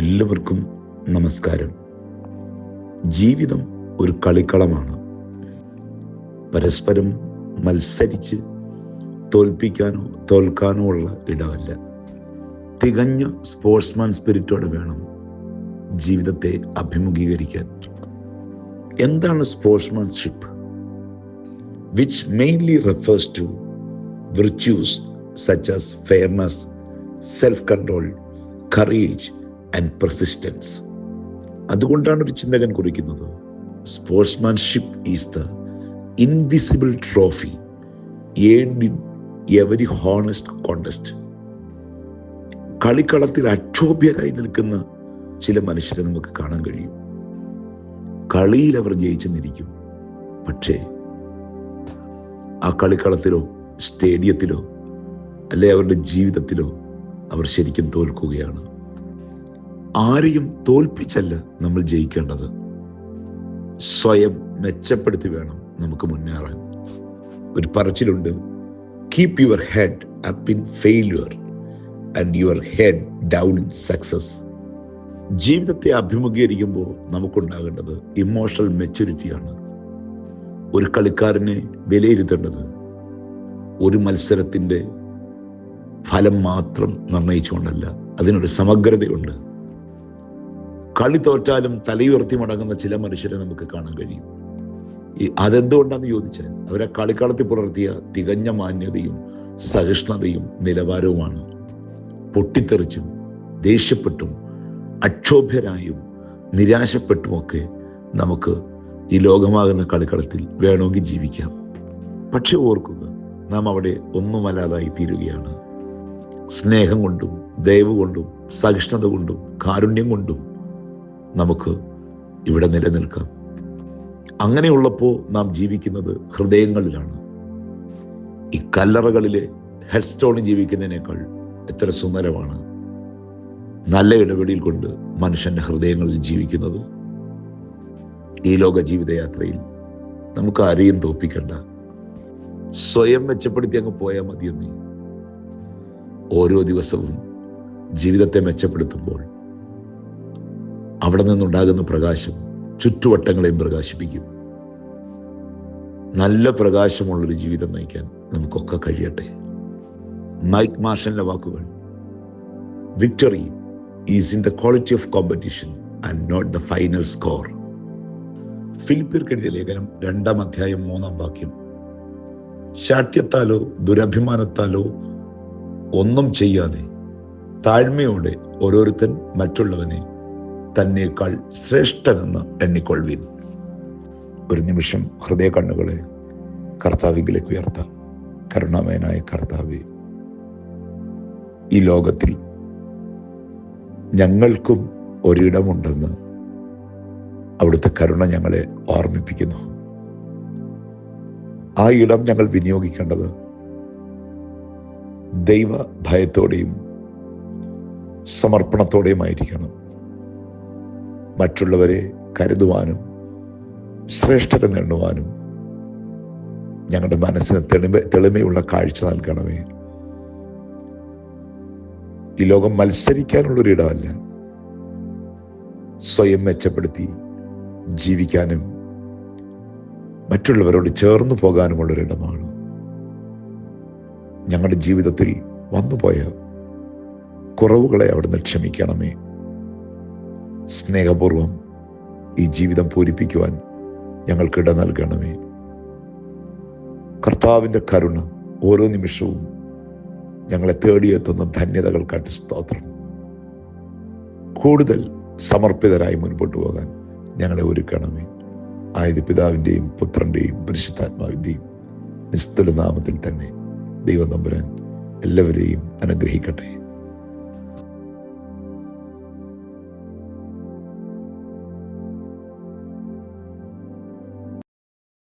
എല്ലാവർക്കും നമസ്കാരം. ജീവിതം ഒരു കളിക്കളമാണ്. പരസ്പരം മത്സരിച്ച് തോൽപ്പിക്കാനോ തോൽക്കാനോ ഉള്ള ഇടമല്ല. തികഞ്ഞ സ്പോർട്സ്മാൻ സ്പിരിറ്റോടെ വേണം ജീവിതത്തെ അഭിമുഖീകരിക്കാൻ. എന്താണ് sportsmanship? Which mainly refers to virtues such as fairness self control courage and persistence അതുകൊണ്ടാണ് ഒരു ചിന്തകൻ കുറിക്കുന്നത് sportsmanship is the invisible trophy earned in every honest contest കളിക്കളത്തിൽ അക്ഷോഭ്യരായി നിൽക്കുന്ന ചില മനുഷ്യരെ നമുക്ക് കാണാൻ കഴിയും. കളിയിൽ അവർ ജയിച്ചു നിന്നിരിക്കും. പക്ഷേ ആ കളിക്കളത്തിലോ സ്റ്റേഡിയത്തിലോ അല്ലെ അവരുടെ ജീവിതത്തിലോ അവർ ശരിക്കും തോൽക്കുകയാണ്. ആരെയും തോൽപ്പിച്ചല്ല നമ്മൾ ജയിക്കേണ്ടത്. സ്വയം മെച്ചപ്പെടുത്തി വേണം നമുക്ക് മുന്നേറാൻ. ഒരു പറച്ചിലുണ്ട്. Keep your head up in failure and your head down in success ജീവിതത്തെ അഭിമുഖീകരിക്കുമ്പോൾ നമുക്കുണ്ടാകേണ്ടത് ഇമോഷണൽ മെച്യൂരിറ്റിയാണ് ഒരു കളിക്കാരനെ വിലയിരുത്തേണ്ടത് ഒരു മത്സരത്തിന്റെ ഫലം മാത്രം നിർണയിച്ചുകൊണ്ടല്ല അതിനൊരു സമഗ്രതയുണ്ട്. കളി തോറ്റാലും തലയുയർത്തി മടങ്ങുന്ന ചില മനുഷ്യരെ നമുക്ക് കാണാൻ കഴിയും. ഈ അതെന്തുകൊണ്ടാന്ന് ചോദിച്ചാൽ അവരെ കളിക്കളത്തിൽ പുലർത്തിയ തികഞ്ഞ മാന്യതയും സഹിഷ്ണുതയും നിലവാരവുമാണ്. പൊട്ടിത്തെറിച്ചും ദേഷ്യപ്പെട്ടും അക്ഷോഭ്യരായും നിരാശപ്പെട്ടുമൊക്കെ നമുക്ക് ഈ ലോകമാകുന്ന കളിക്കളത്തിൽ വേണമെങ്കിൽ ജീവിക്കാം. പക്ഷെ ഓർക്കുക നാം അവിടെ ഒന്നുമല്ലാതായി തീരുകയാണ്. സ്നേഹം കൊണ്ടും ദയവ് കൊണ്ടും സഹിഷ്ണുത കൊണ്ടും കാരുണ്യം കൊണ്ടും നമുക്ക് ഇവിടെ നിലനിൽക്കാം. അങ്ങനെയുള്ളപ്പോൾ നാം ജീവിക്കുന്നത് ഹൃദയങ്ങളിലാണ്. ഈ കല്ലറകളിലെ ഹെഡ് സ്റ്റോണിൽ ജീവിക്കുന്നതിനേക്കാൾ എത്ര സുന്ദരമാണ്. നല്ല ഇടപെടിയിൽ കൊണ്ട് മനുഷ്യന്റെ ഹൃദയങ്ങളിൽ ജീവിക്കുന്നത്. ഈ ലോക ജീവിതയാത്രയിൽ നമുക്ക് ആരെയും തോപ്പിക്കണ്ട സ്വയം മെച്ചപ്പെടുത്തി അങ്ങ് പോയാൽ മതിയെന്നേ. ഓരോ ദിവസവും ജീവിതത്തെ മെച്ചപ്പെടുത്തുമ്പോൾ അവിടെ നിന്നുണ്ടാകുന്ന പ്രകാശം ചുറ്റുവട്ടങ്ങളെയും പ്രകാശിപ്പിക്കും. നല്ല പ്രകാശമുള്ളൊരു ജീവിതം നയിക്കാൻ നമുക്കൊക്കെ കഴിയട്ടെ. മൈക്ക് മാഷന്റെ വാക്കുകൾ victory is in the quality of competition and not the final score ഫിലിപ്പിയർക്കെഴുതിയ ലേഖനം രണ്ടാം അധ്യായം മൂന്നാം വാക്യം ശാഠ്യത്താലോ ദുരഭിമാനത്താലോ ഒന്നും ചെയ്യാതെ താഴ്മയോടെ ഓരോരുത്തൻ മറ്റുള്ളവനെ തന്നേക്കാൾ ശ്രേഷ്ഠനെന്ന് എണ്ണിക്കൊള്ളുവിൻ. ഒരു നിമിഷം ഹൃദയ കണ്ണുകളെ കർത്താവിലേക്ക് ഉയർത്താം. കരുണാമയനായ കർത്താവെ ഈ ലോകത്തിൽ ഞങ്ങൾക്കും ഒരിടമുണ്ടെന്ന് അവിടുത്തെ കരുണ ഞങ്ങളെ ഓർമ്മിപ്പിക്കുന്നു. ആ ഇടം ഞങ്ങൾ വിനിയോഗിക്കേണ്ടത് ദൈവ ഭയത്തോടെയും സമർപ്പണത്തോടെയുമായിരിക്കണം. മറ്റുള്ളവരെ കരുതുവാനും ശ്രേഷ്ഠത നേടുവാനും ഞങ്ങളുടെ മനസ്സിന് തെളിമ തെളിമയുള്ള കാഴ്ച നൽകണമേ. ഈ ലോകം മത്സരിക്കാനുള്ളൊരിടമല്ല. സ്വയം മെച്ചപ്പെടുത്തി ജീവിക്കാനും മറ്റുള്ളവരോട് ചേർന്നു പോകാനുമുള്ളൊരിടമാണ്. ഞങ്ങളുടെ ജീവിതത്തിൽ വന്നുപോയ കുറവുകളെ അവിടുന്ന് ക്ഷമിക്കണമേ. സ്നേഹപൂർവം ഈ ജീവിതം പൂരിപ്പിക്കുവാൻ ഞങ്ങൾക്കിട നൽകണമേ. കർത്താവിന്റെ കരുണ ഓരോ നിമിഷവും ഞങ്ങളെ തേടിയെത്തുന്ന ധന്യതകൾക്കായിട്ട് സ്തോത്രം. കൂടുതൽ സമർപ്പിതരായി മുൻപോട്ട് പോകാൻ ഞങ്ങളെ ഒരുക്കണമേ. ആയത് പിതാവിന്റെയും പുത്രന്റെയും പരിശുദ്ധാത്മാവിന്റെയും നിസ്തുല നാമത്തിൽ തന്നെ ദൈവം നമ്പുരാൻ എല്ലാവരെയും അനുഗ്രഹിക്കട്ടെ.